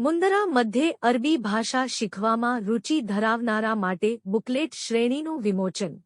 મુંદરા મધ્યે અરબી ભાષા શીખવામાં રુચિ ધરાવનારા માટે બુકલેટ શ્રેણીનું વિમોચન.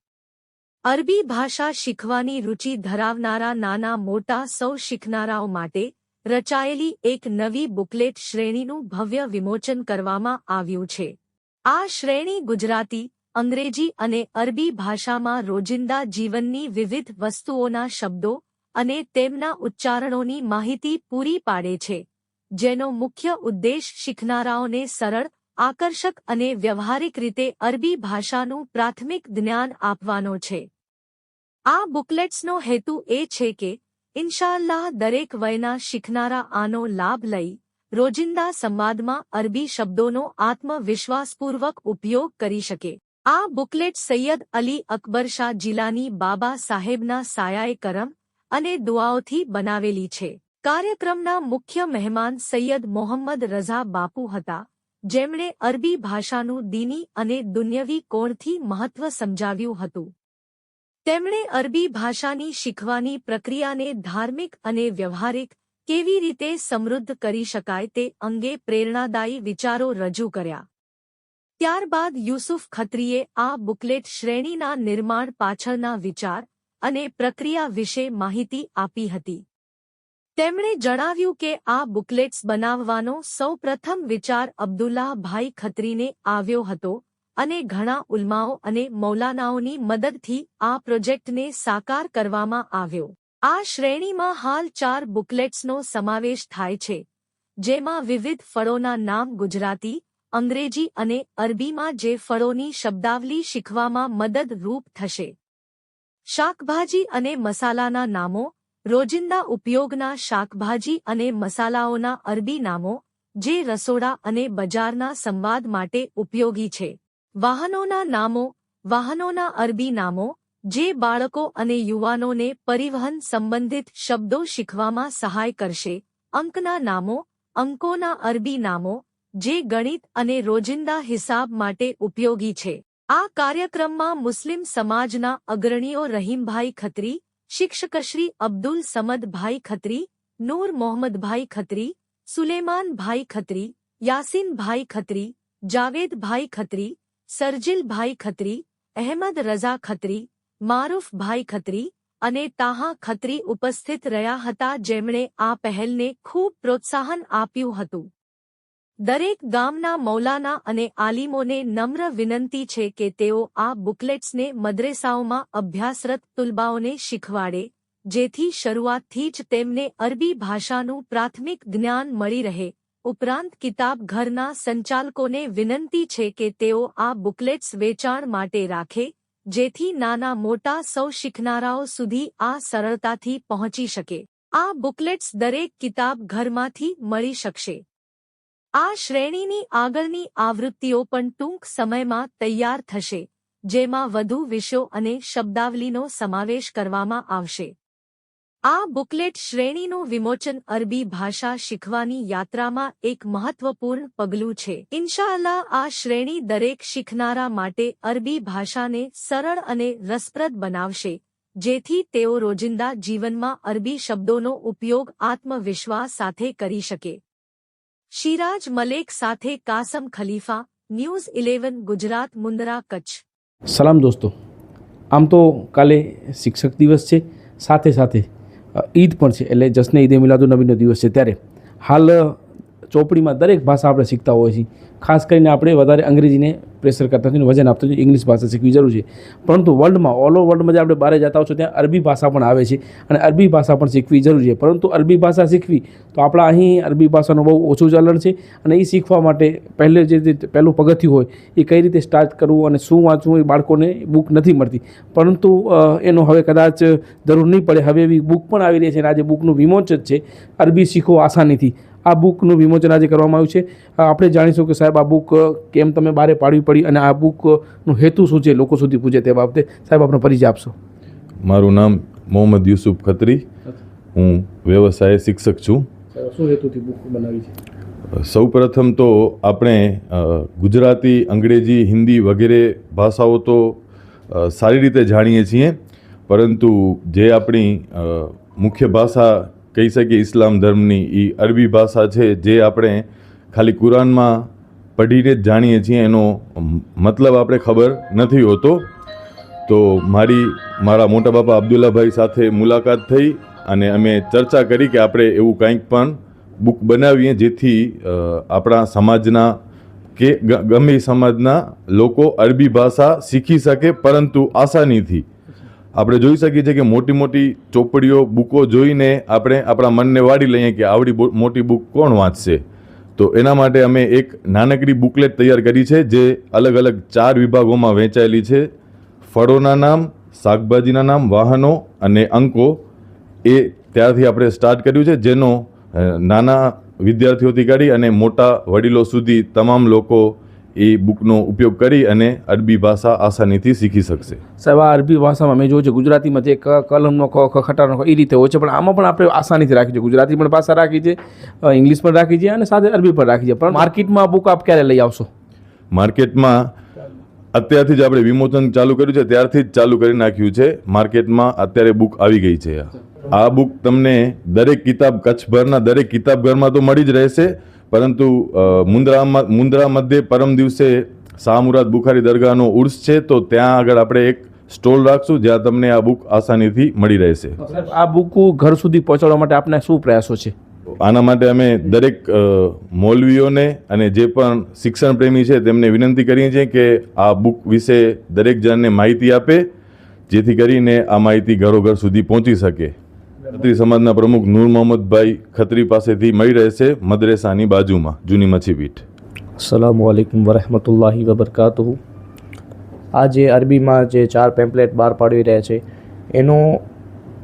અરબી ભાષા શીખવાની રુચિ ધરાવનારા નાના મોટા સૌ શીખનારાઓ માટે રચાયેલી એક નવી બુકલેટ શ્રેણીનું ભવ્ય વિમોચન કરવામાં આવ્યું છે. આ શ્રેણી ગુજરાતી, અંગ્રેજી અને અરબી ભાષામાં રોજિંદા જીવનની વિવિધ વસ્તુઓના શબ્દો અને તેમના ઉચ્ચારણોની માહિતી પૂરી પાડે છે. જેનો મુખ્ય ઉદ્દેશ શીખનારાઓને સરળ, આકર્ષક અને વ્યવહારિક રીતે અરબી ભાષાનું પ્રાથમિક જ્ઞાન આપવાનો છે. આ બુકલેટ્સનો હેતુ એ છે કે ઇન્શાલ્લાહ દરેક વયના શીખનારા આનો લાભ લઈ, રોજિંદા સંવાદમાં અરબી શબ્દોનો આત્મવિશ્વાસપૂર્વક ઉપયોગ કરી શકે. આ બુકલેટ સૈયદ અલી અકબર શાહ જિલ્લાની બાબા સાહેબના સાયાએ કરમ અને દુઆઓથી બનાવેલી છે. કાર્યક્રમના મુખ્ય મહેમાન સૈયદ મોહમ્મદ રઝા બાપુ હતા, જેમણે અરબી ભાષાનું દીની અને દુન્યવી કોણથી મહત્વ સમજાવ્યું હતું. તેમણે અરબી ભાષાની શીખવાની પ્રક્રિયાને ધાર્મિક અને વ્યવહારિક કેવી રીતે સમૃદ્ધ કરી શકાય તે અંગે પ્રેરણાદાયી વિચારો રજૂ કર્યા. ત્યારબાદ યુસુફ ખત્રીએ આ બુકલેટ શ્રેણીના નિર્માણ પાછળના વિચાર અને પ્રક્રિયા વિશે માહિતી આપી હતી. તેમણે જણાવ્યું કે આ બુકલેટ્સ બનાવવાનો સૌપ્રથમ વિચાર અબ્દુલ્લાભાઈ ખત્રીને આવ્યો હતો અને ઘણા ઉલ્માઓ અને મૌલાનાઓની મદદથી આ પ્રોજેક્ટને સાકાર કરવામાં આવ્યો. આ શ્રેણીમાં હાલ ચાર બુકલેટ્સનો સમાવેશ થાય છે, જેમાં વિવિધ ફળોના નામ ગુજરાતી, અંગ્રેજી અને અરબીમાં જે ફળોની શબ્દાવલી શીખવામાં મદદરૂપ થશે. શાકભાજી અને મસાલાના નામો રોજિંદા ઉપયોગના શાકભાજી અને મસાલાઓના અરબી નામો, જે રસોડા અને બજારના સંવાદ માટે ઉપયોગી છે. વાહનોના નામો, વાહનોના અરબી નામો, જે બાળકો અને યુવાનોને પરિવહન સંબંધિત શબ્દો શીખવામાં સહાય કરશે. અંકના નામો, અંકોના અરબી નામો, જે ગણિત અને રોજિંદા હિસાબ માટે ઉપયોગી છે. આ કાર્યક્રમમાં મુસ્લિમ સમાજના અગ્રણીઓ રહીમભાઈ ખત્રી શિક્ષકશ્રી અબ્દુલ સમદભાઈ ખત્રી નૂર મોહમ્મદભાઈ ખત્રી સુલેમાનભાઈ ખત્રી યાસીનભાઈ ખત્રી જાવેદભાઈ ખત્રી સરજીલભાઈ ખત્રી અહેમદ રઝા ખત્રી મારૂફભાઈ ખત્રી અને તાહા ખત્રી ઉપસ્થિત રહ્યા હતા જેમણે આ પહેલને ખૂબ પ્રોત્સાહન આપ્યું હતું દરેક ગામના મૌલાના અને આલિમોને નમ્ર વિનંતી છે કે તેઓ આ બુકલેટ્સને મદ્રેસાઓમાં અભ્યાસરત તુલબાઓને શીખવાડે, જેથી શરૂઆતથી જ તેમને અરબી ભાષાનું પ્રાથમિક જ્ઞાન મળી રહે. ઉપરાંત કિતાબ ઘરના સંચાલકોને વિનંતી છે કે તેઓ આ બુકલેટ્સ વેચાણ માટે રાખે, જેથી નાના મોટા સૌ શીખનારાઓ સુધી આ સરળતાથી પહોંચી શકે. આ બુકલેટ્સ દરેક કિતાબ ઘરમાંથી મળી શકશે. આ શ્રેણીની આગળની આવૃત્તિઓ પણ ટૂંક સમયમાં તૈયાર થશે, જેમાં વધુ વિષયો અને શબ્દાવલીનો સમાવેશ કરવામાં આવશે. આ બુકલેટ શ્રેણીનું વિમોચન અરબી ભાષા શીખવાની યાત્રામાં એક મહત્વપૂર્ણ પગલું છે. ઇન્શાઅલ્લાહ, આ શ્રેણી દરેક શીખનારા માટે અરબી ભાષાને સરળ અને રસપ્રદ બનાવશે, જેથી તેઓ રોજિંદા જીવનમાં અરબી શબ્દોનો ઉપયોગ આત્મવિશ્વાસ સાથે કરી શકે. શિરાજ મલેક સાથે કાસમ ખલીફા, ન્યૂઝ ઇલેવન, ગુજરાત મુંદરા કચ્છ. સલામ દોસ્તો. આમ તો કાલે શિક્ષક દિવસ છે, સાથે સાથે ઈદ પણ છે, એટલે જશ્ન ઈદે મિલાદુ નબીનો દિવસ છે. ત્યારે હાલ ચોપડીમાં દરેક ભાષા આપણે શીખતા હોઈએ છીએ. ખાસ કરીને આપણે વધારે અંગ્રેજીને પ્રેશર કરતા નથી વજન આપતા છે ઇંગ્લિશ ભાષા શીખવી જરૂર છે. પરંતુ વર્લ્ડમાં ઓલ ઓવર વર્લ્ડમાં જે આપણે બહાર જતા હોવ ત્યાં અરબી ભાષા પણ આવે છે અને અરબી ભાષા પણ શીખવી જરૂરી છે. પરંતુ અરબી ભાષા શીખવી તો આપણા અહીં અરબી ભાષાનું બહુ ઓછું ચલણ છે અને એ શીખવા માટે પહેલે જે પહેલું પગથિયું હોય એ કઈ રીતે સ્ટાર્ટ કરવું અને શું વાંચવું એ બાળકોને બુક નથી મળતી. પરંતુ એનો હવે કદાચ જરૂર નહીં પડે. હવે એવી બુક પણ આવી રહી છે અને આજે બુકનું વિમોચન છે. અરબી શીખો આસાનીથી. આ બુકનું વિમોચન આજે કરવામાં આવ્યું છે. આપણે જાણીશું કે સાહેબ આ બુક કેમ તમે બારે પાડવી પડી અને આ બુકનો હેતુ શું છે લોકો સુધી પૂછે તે બાબતે. સાહેબ આપણે પરિચય આપશો. મારું નામ મોહમ્મદ યુસુફ ખત્રી. હું વ્યવસાય શિક્ષક છું. શું હેતુથી બુક બનાવી છે? સૌ પ્રથમ તો આપણે ગુજરાતી અંગ્રેજી હિન્દી વગેરે ભાષાઓ તો સારી રીતે જાણીએ છીએ. પરંતુ જે આપણી મુખ્ય ભાષા કહી શકીએ ઇસ્લામ ધર્મની એ અરબી ભાષા છે જે આપણે ખાલી કુરાનમાં પઢીને જ જાણીએ છીએ, એનો મતલબ આપણે ખબર નથી હોતો. તો મારી, મારા મોટા બાપા અબ્દુલ્લાભાઈ સાથે મુલાકાત થઈ અને અમે ચર્ચા કરી કે આપણે એવું કંઈક પણ બુક બનાવીએ જેથી આપણા સમાજના કે ગમે સમાજના લોકો અરબી ભાષા શીખી શકે પરંતુ આસાનીથી. આપણે જોઈ શકીએ છીએ કે મોટી મોટી ચોપડીઓ, બુકો જોઈને આપણે આપણા મનને વાળી લઈએ કે આવડી મોટી બુક કોણ વાંચશે? તો એના માટે અમે એક નાનકડી બુકલેટ તૈયાર કરી છે, જે અલગ અલગ ચાર વિભાગોમાં વહેંચાયેલી છે. ફળોના નામ, શાકભાજીના નામ, વાહનો અને અંકો. એ ત્યારથી આપણે સ્ટાર્ટ કર્યું છે, જેનો નાના વિદ્યાર્થીઓથી કરી અને મોટા વડીલો સુધી તમામ લોકો એ બુકનો ઉપયોગ કરી અને અરબી ભાષા આસાનીથી શીખી શકશે. સાહેબ આ અરબી ભાષામાં મેં જોયું છે ગુજરાતીમાં જે ક કલમનો ખ ખટાનો એ રીતે હોય છે પણ આમાં પણ આપણે આસાનીથી રાખી છે. ગુજરાતી પણ ભાષા રાખી છે ઇંગ્લિશ પણ રાખી છે અને સાથે અરબી પણ રાખી છે. પણ માર્કેટમાં બુક આપ ક્યારે લઈ આવશો? માર્કેટમાં અત્યારથી જ આપણે વિમોચન ચાલુ કર્યું છે ત્યારથી જ ચાલુ કરી નાખ્યું છે. માર્કેટમાં અત્યારે બુક આવી ગઈ છે આ. બુક તમને દરેક કિતાબ કચ્છભરના દરેક કિતાબઘરમાં તો મળી જ રહેશે. પરંતુ મુન્દ્રામાં મુન્દ્રા મધ્યે પરમ દિવસે શાહમુરાદ બુખારી દરગાહનો ઉર્સ છે તો ત્યાં આગળ આપણે એક સ્ટોલ રાખશું જ્યાં તમને આ બુક આસાનીથી મળી રહેશે. આ બુક ઘર સુધી પહોંચાડવા માટે આપના શું પ્રયાસો છે? આના માટે અમે દરેક મૌલવીઓને અને જે પણ શિક્ષણ પ્રેમી છે તેમને વિનંતી કરીએ છીએ કે આ બુક વિશે દરેક જણને માહિતી આપે જેથી કરીને આ માહિતી ઘરોઘર સુધી પહોંચી શકે. ખત્રી સમાજના પ્રમુખ નૂર મોહમ્મદભાઈ ખત્રી પાસેથી મળી રહેશે મદ્રેસાની બાજુમાં. જૂની મચ્છીપીઠ અસલામુઅલૈકુમ વરહમતુલ્લાહિ વબરકાત આ જે અરબીમાં જે ચાર પેમ્પલેટ બહાર પાડી રહ્યા છે, એનો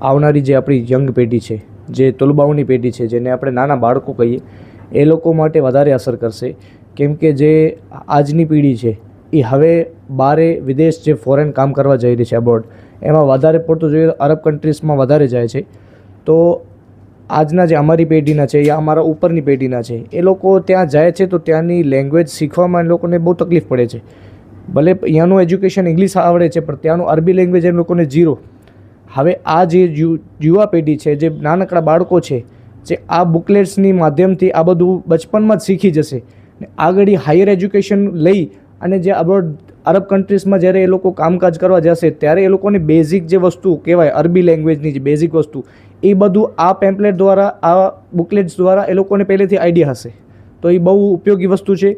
આવનારી જે આપણી યંગ પેઢી છે, જે તોલબાઓની પેઢી છે, જેને આપણે નાના બાળકો કહીએ, એ લોકો માટે વધારે અસર કરશે. કેમ કે જે આજની પેઢી છે, એ હવે બારે વિદેશ જે ફોરેન કામ કરવા જઈ રહી છે અબોર્ડ એમાં વધારે પડતું જોઈએ તો અરબ કન્ટ્રીઝમાં વધારે જાય છે. તો આજના જે અમારી પેઢીના છે યા અમારા ઉપરની પેઢીના છે, એ લોકો ત્યાં જાય છે તો ત્યાંની લેંગ્વેજ શીખવામાં એ લોકોને બહુ તકલીફ પડે છે. ભલે અહીંયાનું એજ્યુકેશન ઇંગ્લિશ આવડે છે, પણ ત્યાંનું અરબી લેંગ્વેજ એમ લોકોને ઝીરો હવે આ જે યુવા પેઢી છે, જે નાનકડા બાળકો છે, જે આ બુકલેટ્સની માધ્યમથી આ બધું બચપનમાં જ શીખી જશે ને આગળ એ હાયર એજ્યુકેશન લઈ અને જે અબ્રોડ અરબ કન્ટ્રીઝમાં જ્યારે એ લોકો કામકાજ કરવા જશે, ત્યારે એ લોકોને બેઝિક જે વસ્તુ કહેવાય અરબી લેંગ્વેજની જે બેઝિક વસ્તુ એ બધું આ પેમ્પલેટ દ્વારા, આ બુકલેટ્સ દ્વારા એ લોકોને પહેલેથી આઈડિયા હશે. તો એ બહુ ઉપયોગી વસ્તુ છે.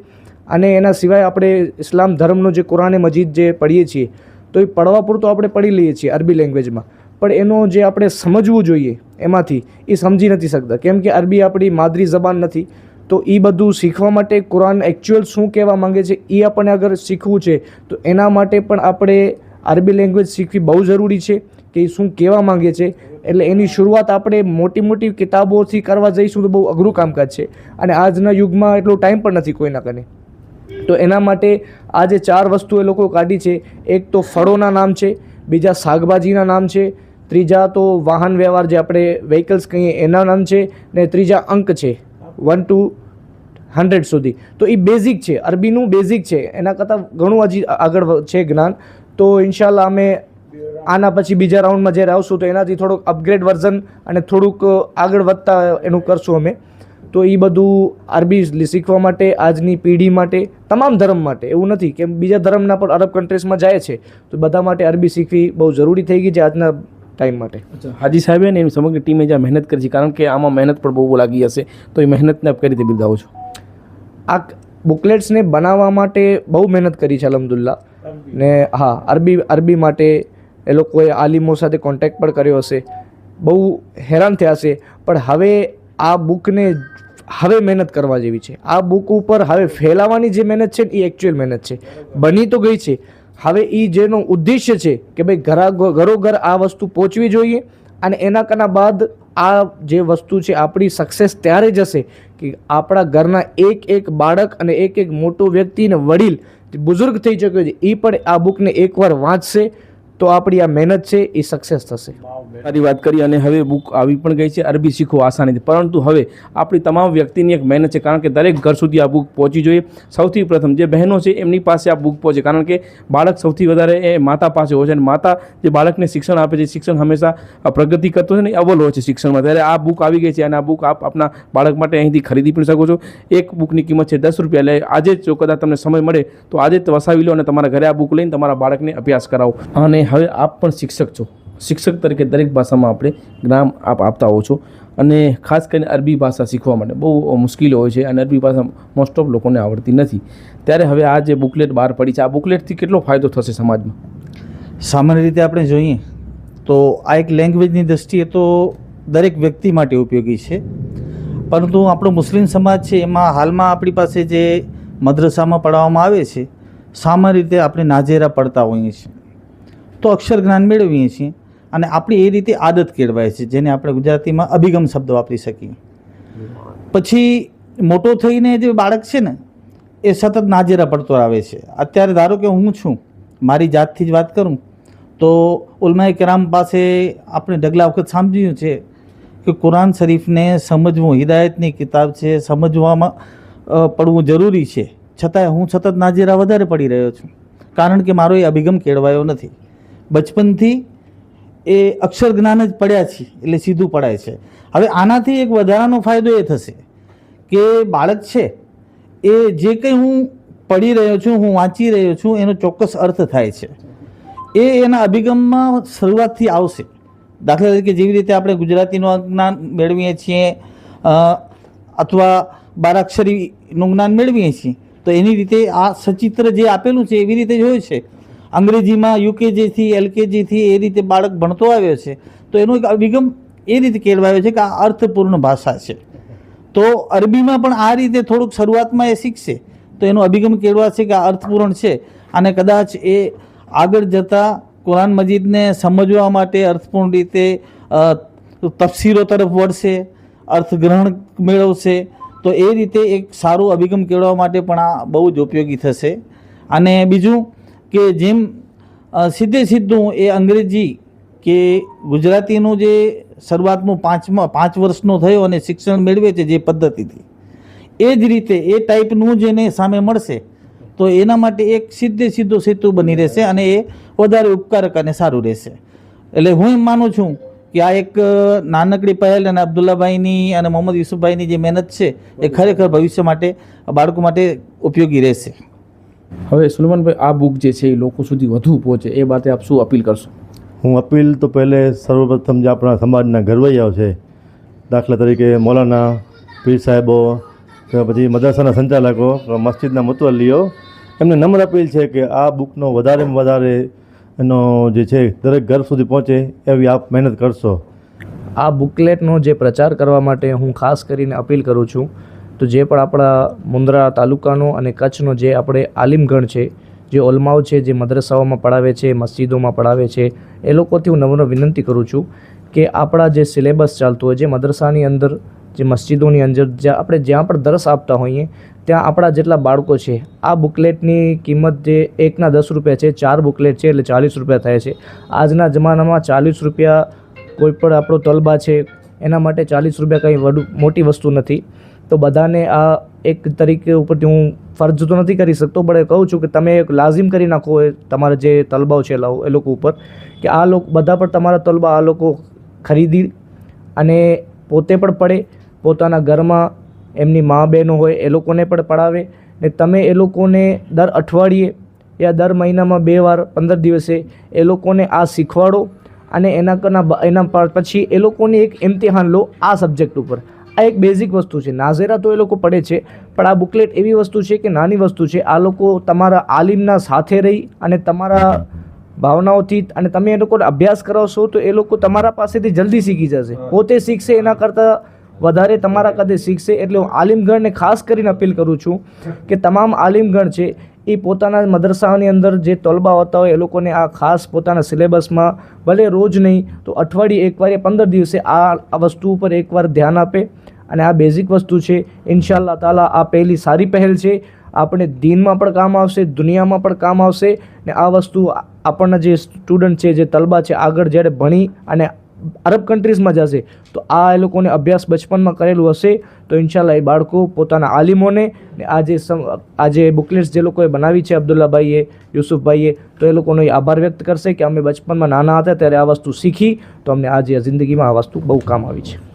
અને એના સિવાય આપણે ઇસ્લામ ધર્મનો જે કુરાને મજીદ જે પઢીએ છીએ, તો એ પડવા પૂરતો આપણે પડી લઈએ છીએ અરબી લેંગ્વેજમાં પણ એનો જે આપણે સમજવું જોઈએ એમાંથી, એ સમજી નથી શકતા. કેમ કે અરબી આપણી માદરી જબાન નથી. તો એ બધું શીખવા માટે કુરાન એકચ્યુઅલ શું કહેવા માંગે છે એ આપણને અગર શીખવું છે, તો એના માટે પણ આપણે અરબી લેંગ્વેજ શીખવી બહુ જરૂરી છે. કે શું કહેવા માંગે છે? એટલે એની શરૂઆત આપણે મોટી મોટી કિતાબોથી કરવા જઈશું તો બહુ અઘરું કામકાજ છે. અને આજના યુગમાં એટલો ટાઈમ પણ નથી કોઈના કને. તો એના માટે આ જે ચાર વસ્તુ એ લોકો કાઢી છે. એક તો ફળોના નામ છે, બીજા શાકભાજીના નામ છે, ત્રીજા તો વાહન વ્યવહાર જે આપણે વ્હીકલ્સ કહીએ એના નામ છે, ને ત્રીજા અંક છે વન ટુ હંડ્રેડ સુધી. તો એ બેઝિક છે, અરબીનું બેઝિક છે. એના કરતાં ઘણું હજી આગળ છે જ્ઞાન. તો ઇન્શાલ્લાહ અમે આના પછી બીજા રાઉન્ડમાં જ્યારે આવશું તો એનાથી થોડુંક અપગ્રેડ વર્ઝન અને થોડુંક આગળ વધતા એનું કરશું અમે. તો એ બધું અરબી શીખવા માટે આજની પેઢી માટે તમામ ધર્મ માટે એવું નથી કે બીજા ધર્મના પણ અરબ કન્ટ્રીઝમાં જાય છે. તો બધા માટે અરબી શીખવી બહુ જરૂરી થઈ ગઈ છે આજના ટાઈમ માટે. હાજી સાહેબે ને એની સમગ્ર ટીમે જ્યાં મહેનત કરી છે કારણ કે આમાં મહેનત પણ બહુ લાગી હશે તો એ મહેનતને આપ કઈ રીતે બિરદાવો છો? આ બુકલેટ્સને બનાવવા માટે બહુ મહેનત કરી છે અલહમદુલ્લા ને હા અરબી અરબી માટે એ લોકોએ આલિમો સાથે કોન્ટેક્ટ પણ કર્યો હશે. બહુ હેરાન થયા હશે. પણ હવે આ બુકને હવે મહેનત કરવા જેવી છે. આ બુક ઉપર હવે ફેલાવવાની જે મહેનત છે એ એકચ્યુઅલ મહેનત છે. બની તો ગઈ છે. હવે એ જેનો ઉદ્દેશ્ય છે કે ભાઈ ઘરા ઘરોઘર આ વસ્તુ પહોંચવી જોઈએ અને એના કના બાદ આ જે વસ્તુ છે, આપણી સક્સેસ ત્યારે જશે કે આપણા ઘરના એક એક બાળક અને એક એક મોટો વ્યક્તિ ને વડીલ બુઝુર્ગ થઈ ચૂક્યો છે એ પણ આ બુકને એકવાર વાંચશે. તો આપણી આ મહેનત છે, એ સક્સેસ થશે. સારી વાત કરી અને હવે બુક આવી પણ ગઈ છે, અરબી શીખવો આસાનીથી પરંતુ હવે આપણી તમામ વ્યક્તિની એક મહેનત છે, કારણ કે દરેક ઘર સુધી આ બુક પહોંચી જોઈએ. સૌથી પ્રથમ જે બહેનો છે, એમની પાસે આ બુક પહોંચે, કારણ કે બાળક સૌથી વધારે એ માતા પાસે હોય છે અને માતા જે બાળકને શિક્ષણ આપે છે, શિક્ષણ હંમેશા પ્રગતિ કરતો છે ને, એ અવ્વલ હોય છે શિક્ષણમાં. ત્યારે આ બુક આવી ગઈ છે અને આ બુક આપ આપના બાળક માટે અહીંથી ખરીદી પણ શકો છો. એક બુકની કિંમત છે દસ રૂપિયા. એટલે આજે જો કદાચ તમને સમય મળે, તો આજે જ વસાવી લો અને તમારા ઘરે આ બુક લઈને તમારા બાળકને અભ્યાસ કરાવો. અને હવે આપ પણ શિક્ષક છો. શિક્ષક તરીકે દરેક ભાષામાં આપણે જ્ઞાન આપ આપતા હો છો. અને ખાસ કરીને અરબી ભાષા શીખવા માટે બહુ મુશ્કેલી હોય છે અને અરબી ભાષા મોસ્ટ ઓફ લોકોને આવડતી નથી. ત્યારે હવે આ જે બુકલેટ બહાર પડી છે, આ બુકલેટથી કેટલો ફાયદો થશે સમાજમાં? સામાન્ય રીતે આપણે જોઈએ તો આ એક લેંગ્વેજની દ્રષ્ટિએ તો દરેક વ્યક્તિ માટે ઉપયોગી છે. પરંતુ આપણો મુસ્લિમ સમાજ છે, એમાં હાલમાં આપણી પાસે જે મદ્રસામાં પડાવવામાં આવે છે, સામાન્ય રીતે આપણે નાજેરા પડતા હોઈએ છીએ. તો અક્ષર જ્ઞાન મેળવીએ છીએ અને આપણી એ રીતે આદત કેળવાય છે જેને આપણે ગુજરાતીમાં અભિગમ શબ્દ વાપરી શકીએ. પછી મોટો થઈને જે બાળક છે ને, એ સતત નાજેરા પડતો આવે છે. અત્યારે ધારો કે હું છું, મારી જાતથી જ વાત કરું, તો ઉલમાએ કરામ પાસે આપણે ઢગલા વખત સમજ્યું છે કે કુરાન શરીફને સમજવું, હિદાયતની કિતાબ છે, સમજવામાં પડવું જરૂરી છે. છતાંય હું સતત નાજેરા વધારે પડી રહ્યો છું. કારણ કે મારો એ અભિગમ કેળવાયો નથી. બચપનથી એ અક્ષર જ્ઞાન જ પડ્યા છે, એટલે સીધું પડાય છે. હવે આનાથી એક વધારાનો ફાયદો એ થશે કે બાળક છે એ જે કંઈ હું પડી રહ્યો છું, હું વાંચી રહ્યો છું, એનો ચોક્કસ અર્થ થાય છે. એ એના અભિગમમાં શરૂઆતથી આવશે. દાખલા તરીકે જેવી રીતે આપણે ગુજરાતીનું જ્ઞાન મેળવીએ છીએ અથવા બારાક્ષરીનું જ્ઞાન મેળવીએ છીએ, તો એની રીતે આ સચિત્ર જે આપેલું છે, એવી રીતે જ હોય છે. અંગ્રેજીમાં યુકેજીથી એલકેજીથી એ રીતે બાળક ભણતો આવ્યો છે, તો એનો એક અભિગમ એ રીતે કેળવાયો છે કે આ અર્થપૂર્ણ ભાષા છે. તો અરબીમાં પણ આ રીતે થોડુંક શરૂઆતમાં એ શીખશે, તો એનો અભિગમ કેળવાશે કે આ અર્થપૂર્ણ છે અને કદાચ એ આગળ જતાં કુરાન મજીદને સમજવા માટે અર્થપૂર્ણ રીતે તફસીરો તરફ વળશે, અર્થગ્રહણ મેળવશે, તો એ રીતે એક સારું અભિગમ કેળવવા માટે પણ આ બહુ જ ઉપયોગી થશે. અને બીજું કે જેમ સીધે સીધું એ અંગ્રેજી કે ગુજરાતીનું જે શરૂઆતનું પાંચમાં પાંચ વર્ષનો થયો અને શિક્ષણ મેળવે છે જે પદ્ધતિથી એ જ રીતે એ ટાઈપનું જ એને સામે મળશે તો એના માટે એક સીધે સીધો સેતુ બની રહેશે અને એ વધારે ઉપકારક અને સારું રહેશે. એટલે હું એમ માનું છું કે આ એક નાનકડી પહેલ અને અબ્દુલ્લાભાઈની અને મોહમ્મદ યુસુફભાઈની જે મહેનત છે એ ખરેખર ભવિષ્ય માટે બાળકો માટે ઉપયોગી રહેશે. હવે સુલેમાનભાઈ આ બુક જે છે એ લોકો સુધી વધુ પહોંચે એ બાબતે આપ શું અપીલ કરશો? હું અપીલ તો પહેલે સર્વપ્રથમ જે આપણા સમાજના ઘરવૈયાઓ છે દાખલા તરીકે મૌલાના પીર સાહેબો કે પછી મદ્રાસાના સંચાલકો મસ્જિદના મુતવલ્લીઓ એમને નમ્ર અપીલ છે કે આ બુકનો વધારેમાં વધારે એનો જે છે દરેક ઘર સુધી પહોંચે એવી આપ મહેનત કરશો. આ બુકલેટનો જે પ્રચાર કરવા માટે હું ખાસ કરીને અપીલ કરું છું તો જે પણ આપણા મુન્દ્રા તાલુકાનો અને કચ્છનો જે આપણે આલિમગણ છે, જે ઓલમાઓ છે, જે મદ્રસાઓમાં પડાવે છે, મસ્જિદોમાં પડાવે છે, એ લોકોથી હું નમ્ર વિનંતી કરું છું કે આપણા જે સિલેબસ ચાલતું હોય, જે મદ્રસાની અંદર, જે મસ્જિદોની અંદર જ્યાં આપણે જ્યાં પણ દરસ આપતા હોઈએ, ત્યાં આપણા જેટલા બાળકો છે, આ બુકલેટની કિંમત જે એકના દસ રૂપિયા છે, ચાર બુકલેટ છે એટલે ચાલીસ રૂપિયા થાય છે. આજના જમાનામાં ચાલીસ રૂપિયા કોઈ પણ આપણો તલબા છે, એના માટે ચાલીસ રૂપિયા કંઈ વડું, મોટી વસ્તુ નથી. તો બધાને આ એક તરીકે ઉપરથી હું ફરજ તો નથી કરી શકતો, પણ એ કહું છું કે તમે એક લાઝિમ કરી નાખો એ તમારા જે તલબાઓ છે એ લોકો ઉપર, કે આ લોકો, બધા પણ તમારા તલબા આ લોકો ખરીદી અને પોતે પણ પડે, પોતાના ઘરમાં એમની મા બહેનો હોય એ લોકોને પણ પડાવે, ને તમે એ લોકોને દર અઠવાડિયે યા દર મહિનામાં બે વાર, પંદર દિવસે એ લોકોને આ શીખવાડો અને એના એના પછી એ લોકોની એક ઇમ્તિહાન લો આ સબ્જેક્ટ ઉપર. આ એક બેઝિક વસ્તુ છે. નાઝેરા તો એ લોકો પડે છે પણ આ બુકલેટ એવી વસ્તુ છે કે નાની વસ્તુ છે. આ લોકો તમારા આલિમના સાથે રહી અને તમારા ભાવનાઓથી અને તમે એ લોકોને અભ્યાસ કરાવશો તો એ લોકો તમારા પાસેથી જલ્દી શીખી જશે. પોતે શીખશે એના કરતાં વધારે તમારા કદે શીખશે. એટલે હું આલિમગણને ખાસ કરીને અપીલ કરું છું કે તમામ આલિમગણ છે એ પોતાના મદરસાઓની અંદર જે તલબા હોતા હોય એ લોકોને આ ખાસ પોતાના સિલેબસમાં ભલે રોજ નહીં તો અઠવાડિયે એકવાર એ પંદર દિવસે આ આ વસ્તુ ઉપર એકવાર ધ્યાન આપે. અને આ બેઝિક વસ્તુ છે ઇન્શાલ્લા તાલા આ પહેલી સારી પહેલ છે. આપણે દિનમાં પણ કામ આવશે, દુનિયામાં પણ કામ આવશે ને આ વસ્તુ આપણના જે સ્ટુડન્ટ છે, જે તલબા છે, આગળ જ્યારે ભણી અને અરબ કન્ટ્રીઝમાં જશે, તો આ એ લોકોને અભ્યાસ બચપનમાં કરેલું હશે. તો ઇન્શાલ્લાહ એ બાળકો પોતાના આલિમોને ને આ જે આ જે બુકલેટ્સ જે લોકોએ બનાવી છે, અબ્દુલ્લાભાઈએ, યુસુફભાઈએ, તો એ લોકોનો એ આભાર વ્યક્ત કરશે કે અમે બચપનમાં નાના હતા ત્યારે આ વસ્તુ શીખી. તો અમને આજે જિંદગીમાં આ વસ્તુ બહુ કામ આવી છે.